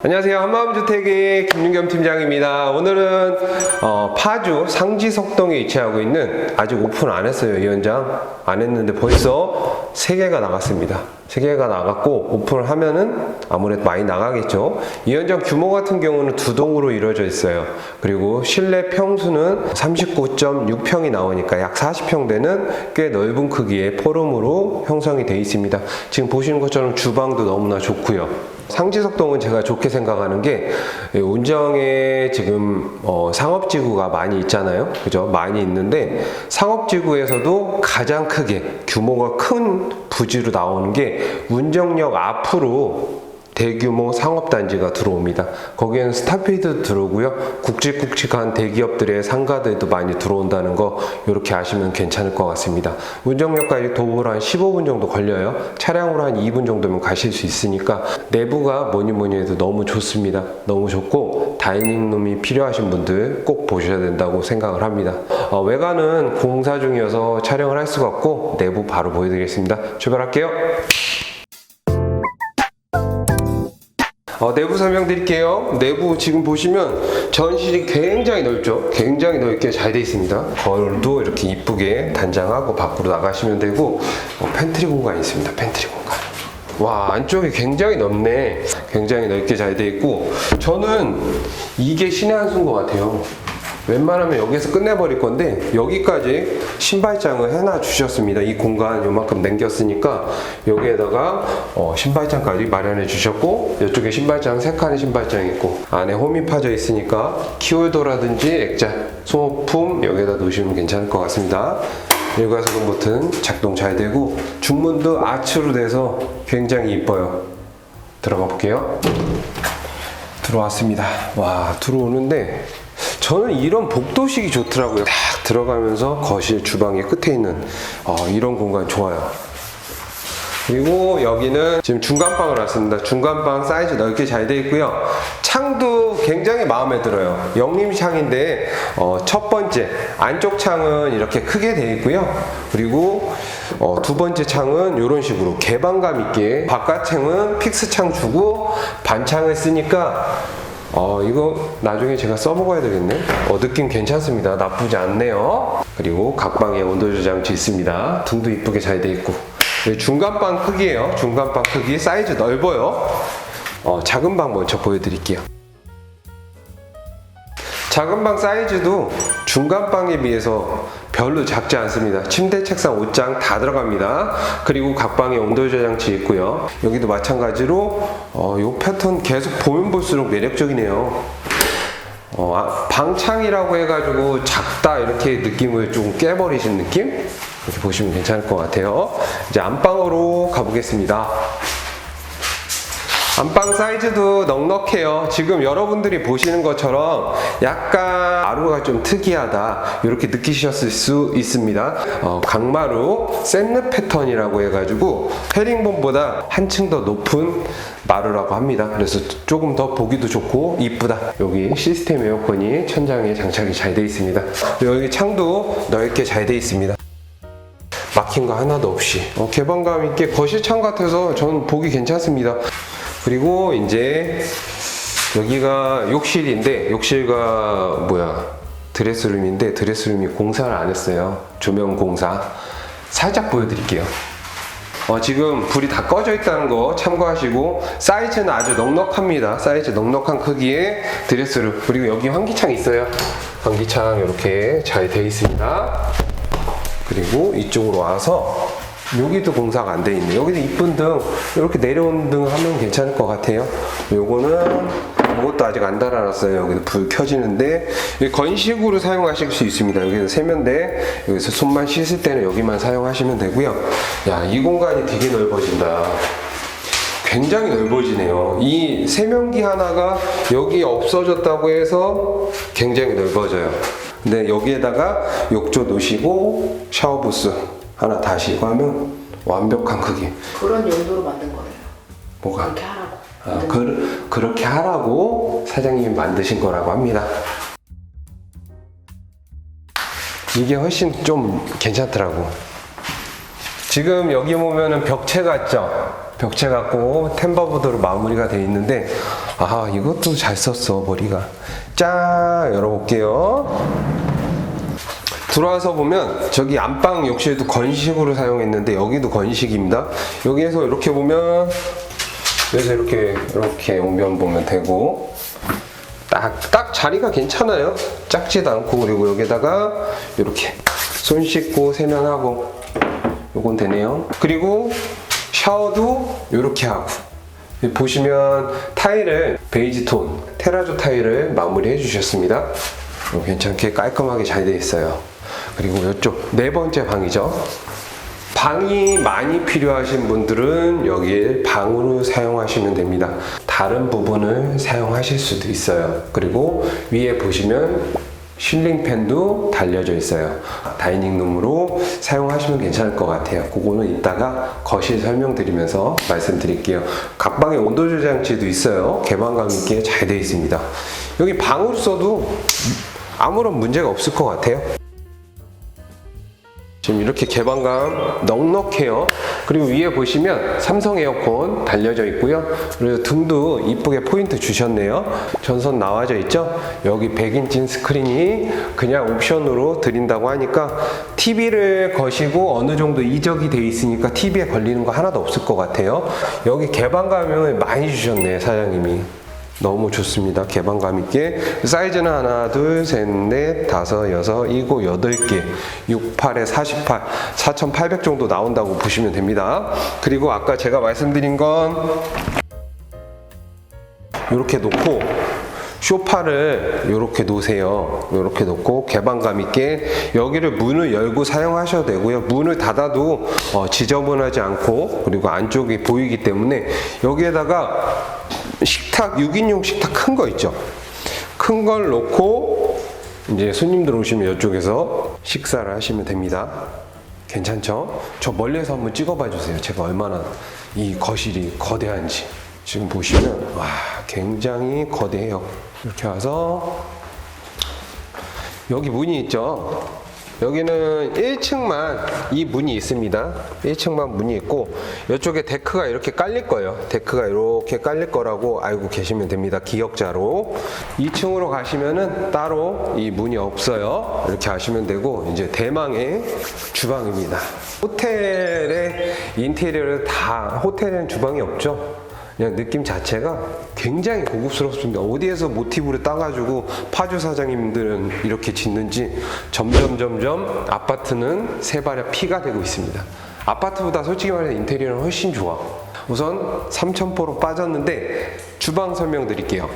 안녕하세요. 한마음주택의 김윤겸 팀장입니다. 오늘은 어, 파주 상지석동에 위치하고 있는 아직 오픈 안 했어요. 이 현장 안 했는데 벌써 3개가 나갔습니다. 3개가 나갔고 오픈을 하면은 아무래도 많이 나가겠죠. 이 현장 규모 같은 경우는 두 동으로 이루어져 있어요. 그리고 실내 평수는 39.6평이 나오니까 약 40평 되는 꽤 넓은 크기의 포럼으로 형성이 되어 있습니다. 지금 보시는 것처럼 주방도 너무나 좋고요. 상지석동은 제가 좋게 생각하는 게 운정에 지금 어, 상업지구가 많이 있잖아요. 그죠? 많이 있는데 상업지구에서도 가장 크게 규모가 큰 부지로 나오는 게 운정역 앞으로 대규모 상업단지가 들어옵니다. 거기에는 스타필드 들어오고요. 굵직굵직한 대기업들의 상가들도 많이 들어온다는 거 이렇게 아시면 괜찮을 것 같습니다. 운정역까지 도보로 한 15분 정도 걸려요. 차량으로 한 2분 정도면 가실 수 있으니까 내부가 뭐니 뭐니 해도 너무 좋습니다. 너무 좋고 다이닝룸이 필요하신 분들 꼭 보셔야 된다고 생각을 합니다. 어, 외관은 공사 중이어서 촬영을 할 수가 없고 내부 바로 보여드리겠습니다. 출발할게요. 어, 내부 설명드릴게요. 내부 지금 보시면 전실이 굉장히 넓죠. 굉장히 넓게 잘 돼 있습니다. 거울도 이렇게 이쁘게 단장하고 밖으로 나가시면 되고 어, 팬트리 공간이 있습니다. 팬트리 공간. 와 안쪽이 굉장히 넓네. 굉장히 넓게 잘 돼 있고 저는 이게 신의 한 수인 것 같아요. 웬만하면 여기서 끝내버릴 건데 여기까지 신발장을 해놔 주셨습니다. 이 공간 요만큼 남겼으니까 여기에다가 어, 신발장까지 마련해 주셨고 이쪽에 신발장 세 칸의 신발장 있고 안에 홈이 파져 있으니까 키홀더라든지 액자, 소모품 여기에다 놓으시면 괜찮을 것 같습니다. 일괄소금 버튼 작동 잘 되고 중문도 아츠로 돼서 굉장히 이뻐요. 들어가 볼게요. 들어왔습니다. 와 들어오는데 저는 이런 복도식이 좋더라고요. 딱 들어가면서 거실 주방의 끝에 있는 어, 이런 공간 좋아요. 그리고 여기는 지금 중간방을 왔습니다. 중간방 사이즈 넓게 잘돼 있고요. 창도 굉장히 마음에 들어요. 영림 창인데 어, 첫 번째 안쪽 창은 이렇게 크게 돼 있고요. 그리고 어, 두 번째 창은 이런 식으로 개방감 있게 바깥 창은 픽스 창 주고 반창을 쓰니까 어, 이거 나중에 제가 써먹어야 되겠네. 어, 느낌 괜찮습니다. 나쁘지 않네요. 그리고 각 방에 온도 조장치 있습니다. 등도 이쁘게 잘 돼 있고. 네, 중간방 크기예요. 중간방 크기 사이즈 넓어요. 어, 작은 방 먼저 보여드릴게요. 작은 방 사이즈도 중간 방에 비해서 별로 작지 않습니다. 침대, 책상, 옷장 다 들어갑니다. 그리고 각 방에 온도 조장치 있고요. 여기도 마찬가지로 어, 요 패턴 계속 보면 볼수록 매력적이네요. 어, 아, 방창이라고 해가지고 작다 이렇게 느낌을 좀 깨버리신 느낌? 이렇게 보시면 괜찮을 것 같아요. 이제 안방으로 가보겠습니다. 안방 사이즈도 넉넉해요. 지금 여러분들이 보시는 것처럼 약간 마루가 좀 특이하다 이렇게 느끼셨을 수 있습니다. 어, 강마루 샌드 패턴이라고 해가지고 헤링본보다 한층 더 높은 마루라고 합니다. 그래서 조금 더 보기도 좋고 이쁘다. 여기 시스템 에어컨이 천장에 장착이 잘 되어 있습니다. 여기 창도 넓게 잘 되어 있습니다. 막힌 거 하나도 없이 어, 개방감 있게 거실 창 같아서 저는 보기 괜찮습니다. 그리고 이제 여기가 욕실인데 욕실과 뭐야 드레스룸인데 드레스룸이 공사를 안 했어요. 조명 공사 살짝 보여드릴게요. 어, 지금 불이 다 꺼져 있다는 거 참고하시고 사이즈는 아주 넉넉합니다. 사이즈 넉넉한 크기의 드레스룸 그리고 여기 환기창 있어요. 환기창 이렇게 잘 되어 있습니다. 그리고 이쪽으로 와서 여기도 공사가 안 돼 있네. 여기도 이쁜 등 이렇게 내려온 등 하면 괜찮을 것 같아요. 요거는 이것도 아직 안 달아놨어요. 여기도 불 켜지는데 건식으로 사용하실 수 있습니다. 여기는 세면대 여기서 손만 씻을 때는 여기만 사용하시면 되고요. 야 이 공간이 되게 넓어진다. 굉장히 넓어지네요. 이 세면기 하나가 여기 없어졌다고 해서 굉장히 넓어져요. 근데 여기에다가 욕조 놓으시고 샤워부스 하나 다시고 하면 완벽한 크기. 그런 용도로 만든 거예요. 뭐가? 그렇게 하라고. 아, 그, 그렇게 하라고 사장님이 만드신 거라고 합니다. 이게 훨씬 좀 괜찮더라고. 지금 여기 보면은 벽체 같죠? 벽체 같고 템버보드로 마무리가 돼 있는데 아 이것도 잘 썼어 머리가 짠 열어볼게요 들어와서 보면 저기 안방 욕실도 건식으로 사용했는데 여기도 건식입니다 여기에서 이렇게 보면 그래서 이렇게 이렇게 오면 보면 되고 딱, 딱 자리가 괜찮아요. 작지도 않고, 그리고 여기다가 이렇게 손 씻고 세면하고, 요건 되네요. 그리고 샤워도 이렇게 하고, 보시면 타일을 베이지 톤, 테라조 타일을 마무리해 주셨습니다. 어, 괜찮게 깔끔하게 잘 되어 있어요. 그리고 이쪽 네 번째 방이죠. 방이 많이 필요하신 분들은 여기에 방으로 사용하시면 됩니다. 다른 부분을 사용하실 수도 있어요. 그리고 위에 보시면 실링팬도 달려져 있어요. 다이닝룸으로 사용하시면 괜찮을 것 같아요. 그거는 이따가 거실 설명드리면서 말씀드릴게요. 각 방에 온도 조장치도 있어요. 개방감 있게 잘 되어 있습니다. 여기 방으로 써도 아무런 문제가 없을 것 같아요. 지금 이렇게 개방감 넉넉해요. 그리고 위에 보시면 삼성 에어컨 달려져 있고요. 그리고 등도 이쁘게 포인트 주셨네요. 전선 나와져 있죠? 여기 100인치 스크린이 그냥 옵션으로 드린다고 하니까 TV를 거시고 어느 정도 이적이 돼 있으니까 TV에 걸리는 거 하나도 없을 것 같아요. 여기 개방감을 많이 주셨네요, 사장님이. 너무 좋습니다. 개방감 있게. 사이즈는 하나, 둘, 셋, 넷, 다섯, 여섯, 일곱, 여덟 개. 68에 48, 4,800 정도 나온다고 보시면 됩니다. 그리고 아까 제가 말씀드린 건 이렇게 놓고 쇼파를 이렇게 놓으세요. 이렇게 놓고 개방감 있게 여기를 문을 열고 사용하셔도 되고요. 문을 닫아도 어, 지저분하지 않고 그리고 안쪽이 보이기 때문에 여기에다가 식탁 6인용 식탁 큰 거 있죠. 큰 걸 놓고 이제 손님들 오시면 이쪽에서 식사를 하시면 됩니다. 괜찮죠? 저 멀리서 한번 찍어봐 주세요. 제가 얼마나 이 거실이 거대한지. 지금 보시면 와 굉장히 거대해요. 이렇게 와서 여기 문이 있죠. 여기는 1층만 이 문이 있습니다. 1층만 문이 있고 이쪽에 데크가 이렇게 깔릴 거예요. 데크가 이렇게 깔릴 거라고 알고 계시면 됩니다. 기억자로 2층으로 가시면은 따로 이 문이 없어요. 이렇게 하시면 되고 이제 대망의 주방입니다. 호텔의 인테리어를 다 호텔에는 주방이 없죠. 그냥 느낌 자체가 굉장히 고급스럽습니다. 어디에서 모티브를 따가지고 파주 사장님들은 이렇게 짓는지 점점 점점 아파트는 세발의 피가 되고 있습니다. 아파트보다 솔직히 말해서 인테리어는 훨씬 좋아. 우선 삼천포로 빠졌는데 주방 설명 드릴게요.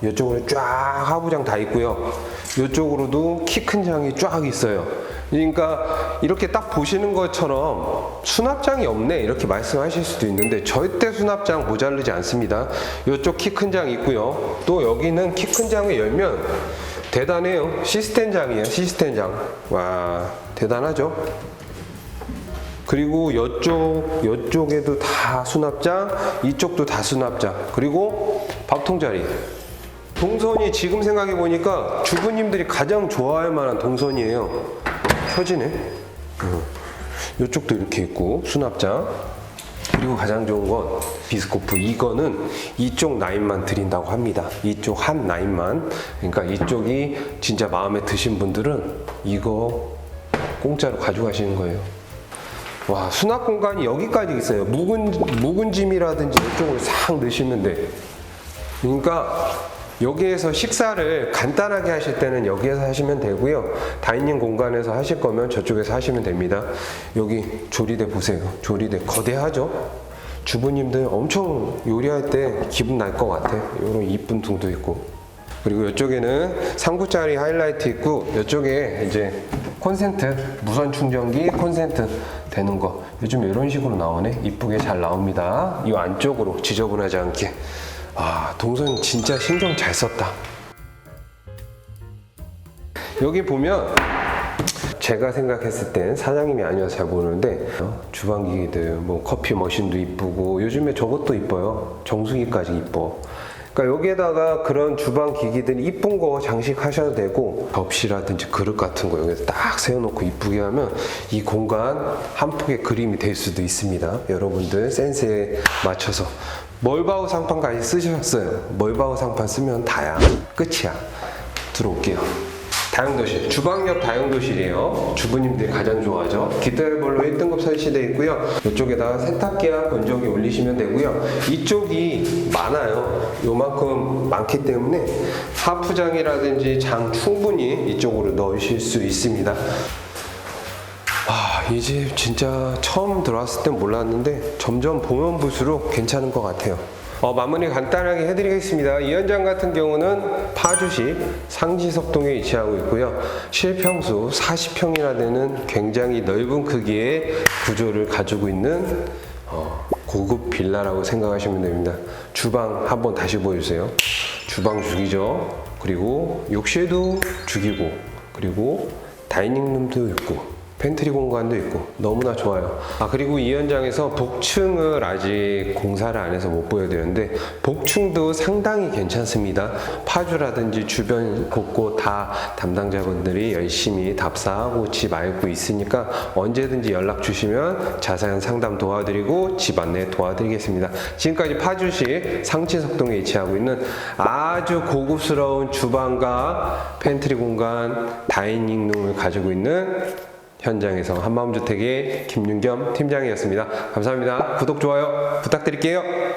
이쪽으로 쫙 하부장 다 있고요. 이쪽으로도 키 큰 장이 쫙 있어요. 그러니까 이렇게 딱 보시는 것처럼 수납장이 없네 이렇게 말씀하실 수도 있는데 절대 수납장 모자르지 않습니다. 이쪽 키 큰 장 있고요. 또 여기는 키 큰 장을 열면 대단해요. 시스템 장이에요. 시스템 장. 와 대단하죠. 그리고 이쪽 이쪽에도 다 수납장, 이쪽도 다 수납장. 그리고 밥통 자리. 동선이 지금 생각해 보니까 주부님들이 가장 좋아할 만한 동선이에요. 펴지네. 이쪽도 이렇게 있고 수납장. 그리고 가장 좋은 건 비스코프 이거는 이쪽 라인만 드린다고 합니다. 이쪽 한 라인만. 그러니까 이쪽이 진짜 마음에 드신 분들은 이거 공짜로 가져가시는 거예요. 와 수납 공간이 여기까지 있어요. 묵은 묵은 짐이라든지 이쪽으로 싹 넣으시면 돼. 그러니까 여기에서 식사를 간단하게 하실 때는 여기에서 하시면 되고요. 다이닝 공간에서 하실 거면 저쪽에서 하시면 됩니다. 여기 조리대 보세요. 조리대 거대하죠? 주부님들 엄청 요리할 때 기분 날 것 같아. 이런 이쁜 둥도 있고. 그리고 이쪽에는 3구짜리 하이라이트 있고 이쪽에 이제 콘센트 무선 충전기 콘센트 되는 거 요즘 이런 식으로 나오네 이쁘게 잘 나옵니다 이 안쪽으로 지저분하지 않게 아 동선 진짜 신경 잘 썼다. 여기 보면 제가 생각했을 땐 사장님이 아니어서 잘 모르는데 어, 주방기기들 뭐 커피 머신도 이쁘고 요즘에 저것도 이뻐요. 정수기까지 이뻐. 그러니까 여기에다가 그런 주방 기기들 이쁜 거 장식하셔도 되고 접시라든지 그릇 같은 거 여기서 딱 세워놓고 이쁘게 하면 이 공간 한 폭의 그림이 될 수도 있습니다. 여러분들 센스에 맞춰서 멀바우 상판까지 쓰셨어요. 멀바우 상판 쓰면 다야. 끝이야. 들어올게요. 다용도실, 주방 옆 다용도실이에요. 주부님들이 가장 좋아하죠. 깃털별로 1등급 설치되어 있고요. 이쪽에다가 세탁기와 건조기 올리시면 되고요. 이쪽이 많아요. 요만큼 많기 때문에 하프장이라든지 장 충분히 이쪽으로 넣으실 수 있습니다. 아, 이집 진짜 처음 들어왔을 땐 몰랐는데 점점 보면 볼수록 괜찮은 것 같아요. 어, 마무리 간단하게 해드리겠습니다. 이 현장 같은 경우는 파주시 상지석동에 위치하고 있고요. 실평수 40평이나 되는 굉장히 넓은 크기의 구조를 가지고 있는 어, 고급 빌라라고 생각하시면 됩니다. 주방 한번 다시 보여주세요. 주방 죽이죠. 그리고 욕실도 죽이고 그리고 다이닝룸도 있고 팬트리 공간도 있고 너무나 좋아요. 아 그리고 이 현장에서 복층을 아직 공사를 안 해서 못 보여드렸는데 복층도 상당히 괜찮습니다. 파주라든지 주변 곳곳 다 담당자분들이 열심히 답사하고 집 알고 있으니까 언제든지 연락 주시면 자세한 상담 도와드리고 집 안내 도와드리겠습니다. 지금까지 파주시 상치석동에 위치하고 있는 아주 고급스러운 주방과 팬트리 공간, 다이닝룸을 가지고 있는 현장에서 한마음주택의 김윤겸 팀장이었습니다. 감사합니다. 구독, 좋아요 부탁드릴게요.